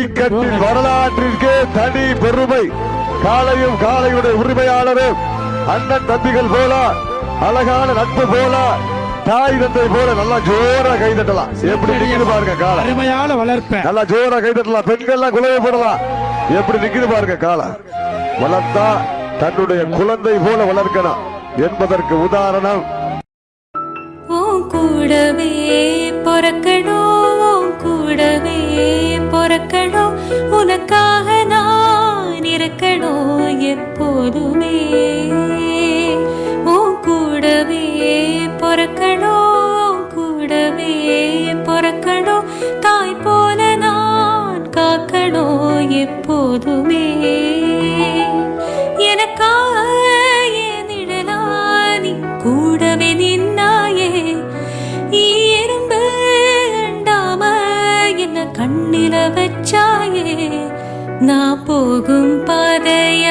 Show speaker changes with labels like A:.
A: கிரிக்கெட்டின் வரலாற்றிற்கே தனி பெருமை. காளையும் காளையுடைய உரிமையாளரும் அண்ணன் தம்பிகள் போல அழகான நட்பு போல தாய் தந்தை போல நல்லா ஜோரா கை தட்டலாம் எப்படி நிக்குது பாருங்க காளை.
B: அருமையான வளர்ப்ப.
A: நல்லா ஜோரா கை தட்டலாம் பெண்கள்லாம் குலவை போடலாம் எப்படி நிக்குது பாருங்க காளை. வளர்த்தா தன்னுடைய குழந்தை போல வளர்க்கணும். என்பதற்கு உதாரணம்.
C: கூடவே பொறக்கணும். மறக்கணும் உனக்காக நான் இருக்கணும் எப்போதுமே. உன் கூடவே பொறக்கணும் கூடவே பொறக்கணும் தாய் போல நான் காக்கணும் எப்போதுமே. எனக்கா வச்சாயே நான் போகும் பாதையாவும்